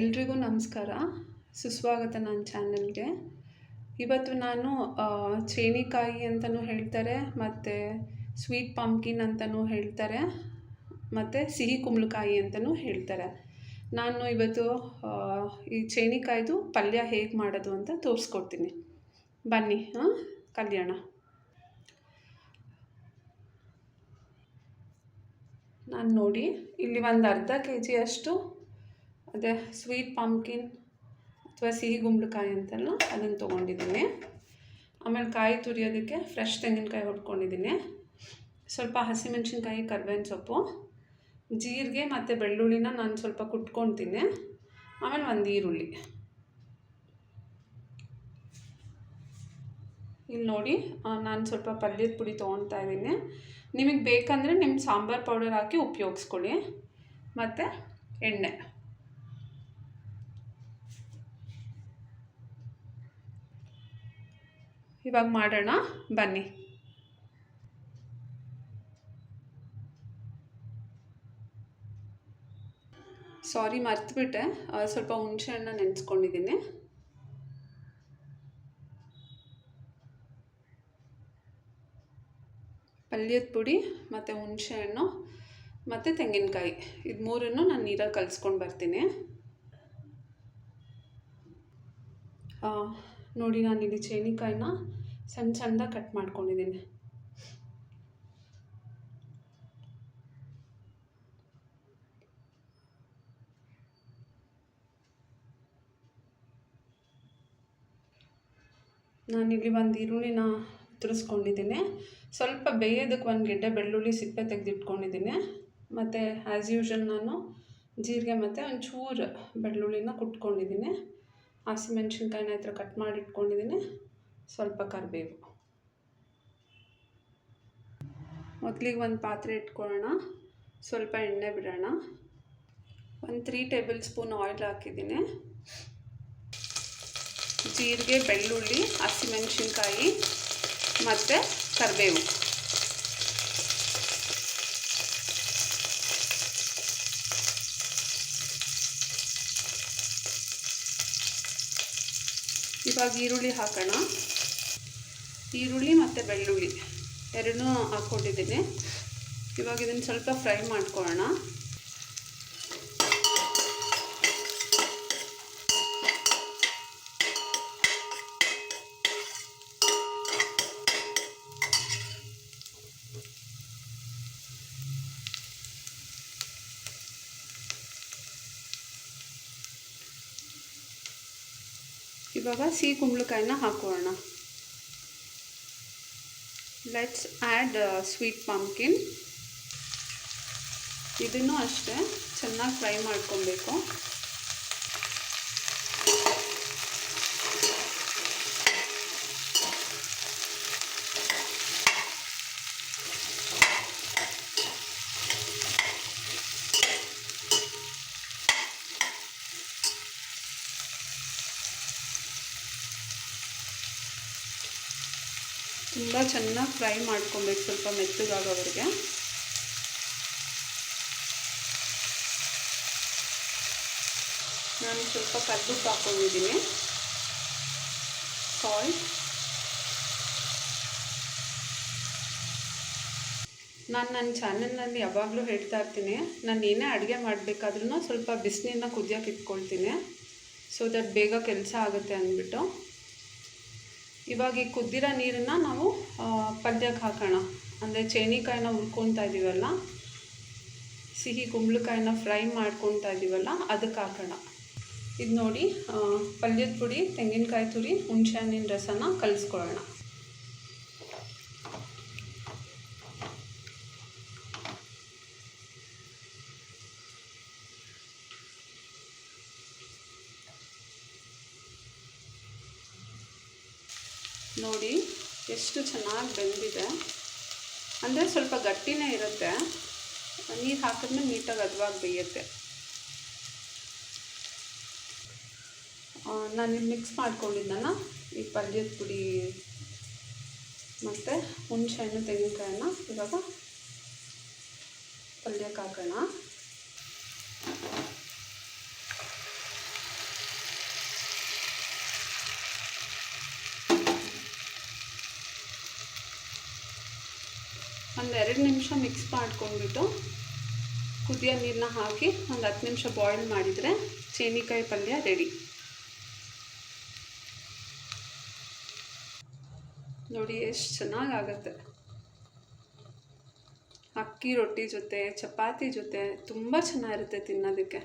ಎಲ್ರಿಗೂ ನಮಸ್ಕಾರ. ಸುಸ್ವಾಗತ ನನ್ನ ಚಾನಲ್ಗೆ. ಇವತ್ತು ನಾನು ಚೇನಿಕಾಯಿ ಅಂತಲೂ ಹೇಳ್ತಾರೆ, ಮತ್ತು ಸ್ವೀಟ್ ಪಂಪ್ಕಿನ್ ಅಂತಲೂ ಹೇಳ್ತಾರೆ, ಮತ್ತು ಸಿಹಿ ಕುಂಬಳಕಾಯಿ ಅಂತಲೂ ಹೇಳ್ತಾರೆ. ನಾನು ಇವತ್ತು ಈ ಚೇಣಿಕಾಯ್ದು ಪಲ್ಯ ಹೇಗೆ ಮಾಡೋದು ಅಂತ ತೋರಿಸ್ಕೊಡ್ತೀನಿ. ಬನ್ನಿ, ಹಾಂ, ಕಲ್ಯಾಣ. ನಾನು ನೋಡಿ, ಇಲ್ಲಿ ಒಂದು ಅರ್ಧ ಕೆ ಜಿಯಷ್ಟು ಅದೇ ಸ್ವೀಟ್ ಪಂಪ್ಕಿನ್ ಅಥವಾ ಸಿಹಿ ಗುಂಬಳಕಾಯಿ ಅಂತಲ್ಲ ಅದನ್ನು ತೊಗೊಂಡಿದ್ದೀನಿ. ಆಮೇಲೆ ಕಾಯಿ ತುರಿಯೋದಕ್ಕೆ ಫ್ರೆಶ್ ತೆಂಗಿನಕಾಯಿ ಹೊಡ್ಕೊಂಡಿದ್ದೀನಿ. ಸ್ವಲ್ಪ ಹಸಿಮೆಣ್ಸಿನ್ಕಾಯಿ, ಕರ್ಬೇವಿನ ಸೊಪ್ಪು, ಜೀರಿಗೆ ಮತ್ತು ಬೆಳ್ಳುಳ್ಳಿನ ನಾನು ಸ್ವಲ್ಪ ಕುಟ್ಕೊತೀನಿ. ಆಮೇಲೆ ಒಂದು ಈರುಳ್ಳಿ. ಇಲ್ಲಿ ನೋಡಿ ನಾನು ಸ್ವಲ್ಪ ಪಲ್ಯದ ಪುಡಿ ತೊಗೊಳ್ತಾ ಇದ್ದೀನಿ. ನಿಮಗೆ ಬೇಕಂದರೆ ನಿಮ್ಮ ಸಾಂಬಾರು ಪೌಡರ್ ಹಾಕಿ ಉಪಯೋಗಿಸ್ಕೊಳ್ಳಿ. ಮತ್ತು ಎಣ್ಣೆ. ಇವಾಗ ಮಾಡೋಣ. ಬನ್ನಿ. ಸಾರಿ ಮರ್ತುಬಿಟ್ಟೆ. ಸ್ವಲ್ಪ ಹುಣಸೆ ಹಣ್ಣು ನೆನೆಸ್ಕೊಂಡಿದ್ದೀನಿ. ಪಲ್ಯದ ಪುಡಿ ಮತ್ತು ಹುಣಸೆ ಹಣ್ಣು ಮತ್ತು ತೆಂಗಿನಕಾಯಿ. ಇದು ಮೂರನ್ನು ನಾನು ನೀರಲ್ಲಿ ಕಲಿಸ್ಕೊಂಡು ಬರ್ತೀನಿ. ನೋಡಿ ನಾನು ಇಲ್ಲಿ ಚೇನಿಕಾಯಿನ ಸಣ್ಣ ಸಣ್ಣದಾಗಿ ಕಟ್ ಮಾಡ್ಕೊಂಡಿದ್ದೀನಿ. ನಾನಿಲ್ಲಿ ಒಂದು ಈರುಳ್ಳಿನ ತುರಿಸ್ಕೊಂಡಿದ್ದೀನಿ. ಸ್ವಲ್ಪ ಬೇಯೋದಕ್ಕೆ ಒಂದು ಗೆಡ್ಡೆ ಬೆಳ್ಳುಳ್ಳಿ ಸಿಪ್ಪೆ ತೆಗೆದಿಟ್ಕೊಂಡಿದ್ದೀನಿ. ಮತ್ತು ಆ್ಯಸ್ ಯೂಶಲ್ ನಾನು ಜೀರಿಗೆ ಮತ್ತು ಒಂಚೂರು ಬೆಳ್ಳುಳ್ಳಿನ ಕುಟ್ಕೊಂಡಿದ್ದೀನಿ. ಹಸಿಮೆಣ್ಸಿನ್ಕಾಯಿನ ಹತ್ರ ಕಟ್ ಮಾಡಿ ಇಟ್ಕೊಂಡಿದ್ದೀನಿ ಸ್ವಲ್ಪ ಕರಿಬೇವು. ಮೊದಲಿಗೆ ಒಂದು ಪಾತ್ರೆ ಇಟ್ಕೊಳ್ಳೋಣ. ಸ್ವಲ್ಪ ಎಣ್ಣೆ ಬಿಡೋಣ. ಒಂದು ತ್ರೀ ಟೇಬಲ್ ಸ್ಪೂನ್ ಆಯಿಲ್ ಹಾಕಿದ್ದೀನಿ. ಜೀರಿಗೆ, ಬೆಳ್ಳುಳ್ಳಿ ಹಸಿಮೆಣಸಿನ್ಕಾಯಿ ಮತ್ತು ಕರಿಬೇವು. ಇವಾಗ ಈರುಳ್ಳಿ ಹಾಕೋಣ. ಈರುಳ್ಳಿ ಮತ್ತು ಬೆಳ್ಳುಳ್ಳಿ. ಎರಡನ್ನೂ ಹಾಕ್ಕೊಂಡಿದ್ದೀನಿ. ಇವಾಗ ಇದನ್ನು ಸ್ವಲ್ಪ ಫ್ರೈ ಮಾಡ್ಕೊಳ್ಳೋಣ. ಇವಾಗ ಸಿಹಿ ಕುಂಬಳಕಾಯಿನ ಹಾಕೋಣ ಲೆಟ್ಸ್ ಆ್ಯಡ್ ಸ್ವೀಟ್ ಪಂಪ್ಕಿನ್ ಇದನ್ನು ಅಷ್ಟೇ ಚೆನ್ನಾಗಿ ಫ್ರೈ ಮಾಡ್ಕೊಬೇಕು. ತುಂಬ ಚೆನ್ನಾಗಿ ಫ್ರೈ ಮಾಡ್ಕೊಬೇಕು, ಸ್ವಲ್ಪ ಮೆತ್ತಗಾಗೋವರೆಗೆ. ನಾನು ಸ್ವಲ್ಪ ಕದ್ದು ಹಾಕೊಂಡಿದ್ದೀನಿ ಸಾಲ್ಟ್ ನಾನು ನನ್ನ ಚಾನಲ್ನಲ್ಲಿ ಯಾವಾಗಲೂ ಹೇಳ್ತಾ ಇರ್ತೀನಿ, ನಾನು ಏನೇ ಅಡುಗೆ ಮಾಡಬೇಕಾದ್ರೂ ಸ್ವಲ್ಪ ಬಿಸಿನೀರನ್ನ ಕುದಿಯೋಕೆ ಇಟ್ಕೊಳ್ತೀನಿ. ಸೊ ದಟ್ ಬೇಗ ಕೆಲಸ ಆಗುತ್ತೆ ಅಂದ್ಬಿಟ್ಟು. ಇವಾಗ ಈ ಕುದ್ದಿರೋ ನೀರನ್ನು ನಾವು ಪಲ್ಯಕ್ಕೆ ಹಾಕೋಣ. ಅಂದರೆ ಚೇನಿಕಾಯನ್ನ ಹುರ್ಕೊತಾ ಇದ್ದೀವಲ್ಲ ಸಿಹಿ ಕುಂಬಳಕಾಯನ್ನ ಫ್ರೈ ಮಾಡ್ಕೊತಾ ಇದ್ದೀವಲ್ಲ ಅದಕ್ಕೆ ಹಾಕೋಣ. ಇದು ನೋಡಿ ಪಲ್ಯದ ಪುಡಿ, ತೆಂಗಿನಕಾಯಿ ತುರಿ, ಹುಣಸೆ ಹಣ್ಣಿನ ರಸನ ಕಲಿಸ್ಕೊಳ್ಳೋಣ. ನೋಡಿ ಎಷ್ಟು ಚೆನ್ನಾಗಿ ಬೆಂದಿದೆ. ಅಂದರೆ ಸ್ವಲ್ಪ ಗಟ್ಟಿನೇ ಇರುತ್ತೆ. ನೀರು ಹಾಕಿದ್ಮೇಲೆ ನೀಟಾಗಿ ಹದವಾಗಿ ಬೇಯುತ್ತೆ. ನಾನು ಮಿಕ್ಸ್ ಮಾಡ್ಕೊಂಡಿದ್ದಾನ ಈ ಪಲ್ಯದ ಪುಡಿ ಮತ್ತು ಹುಣಸೆ ಹಣ್ಣು ತೆಂಗಿನಕಾಯನ್ನ ಇವಾಗ ಪಲ್ಯಕ್ಕೆ ಹಾಕೋಣ. ಒಂದು ಎರಡು ನಿಮಿಷ ಮಿಕ್ಸ್ ಮಾಡ್ಕೊಂಡ್ಬಿಟ್ಟು ಕುದಿಯೋ ನೀರನ್ನ ಹಾಕಿ ಒಂದು ಹತ್ತು ನಿಮಿಷ ಬಾಯ್ಲ್ ಮಾಡಿದರೆ ಚೇನಿಕಾಯಿ ಪಲ್ಯ ರೆಡಿ ನೋಡಿ, ಎಷ್ಟು ಚೆನ್ನಾಗಾಗತ್ತೆ. ಅಕ್ಕಿ ರೊಟ್ಟಿ ಜೊತೆ, ಚಪಾತಿ ಜೊತೆ ತುಂಬ ಚೆನ್ನಾಗಿರುತ್ತೆ ತಿನ್ನೋದಕ್ಕೆ.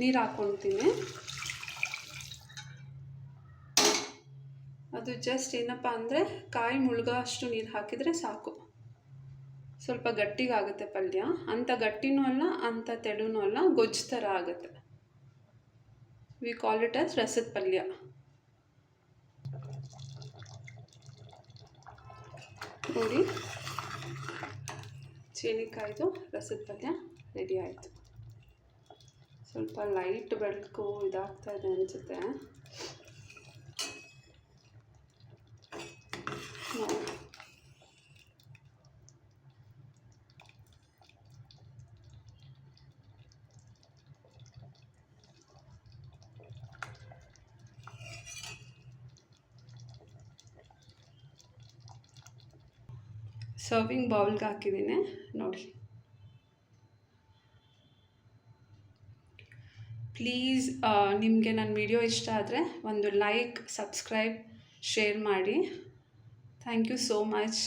ನೀರು ಹಾಕ್ಕೊಳ್ತೀನಿ ಅದು ಜಸ್ಟ್ ಏನಪ್ಪ ಅಂದರೆ ಕಾಯಿ ಮುಳುಗೋ ಅಷ್ಟು ನೀರು ಹಾಕಿದರೆ ಸಾಕು. ಸ್ವಲ್ಪ ಗಟ್ಟಿಗಾಗುತ್ತೆ ಪಲ್ಯ. ಅಂಥ ಗಟ್ಟಿನೂ ಅಲ್ಲ ಅಂಥ ತೆಳುನೂ ಅಲ್ಲ, ಗೊಜ್ಜು ಥರ ಆಗುತ್ತೆ. ವಿ ಕಾಲ್ ಇಟ್ ಆಸ್ ರಸದ ಪಲ್ಯ. ನೋಡಿ. ಚೀನಿಕಾಯ್ದು, ರಸದ ಪಲ್ಯ ರೆಡಿ ಆಯಿತು. ಸ್ವಲ್ಪ ಲೈಟ್ ಬೆಳಕು ಇದಾಗ್ತಾ ಇದೆ ಅನಿಸುತ್ತೆ ನೋಡಿ ಸರ್ವಿಂಗ್ ಬೌಲ್ಗೆ ಹಾಕಿದ್ದೀನಿ, ನೋಡಿ. ಪ್ಲೀಸ್ ನಿಮಗೆ ನನ್ನ ವಿಡಿಯೋ ಇಷ್ಟ ಆದರೆ ಒಂದು ಲೈಕ್ ಸಬ್ಸ್ಕ್ರೈಬ್ ಶೇರ್ ಮಾಡಿ. Thank you so much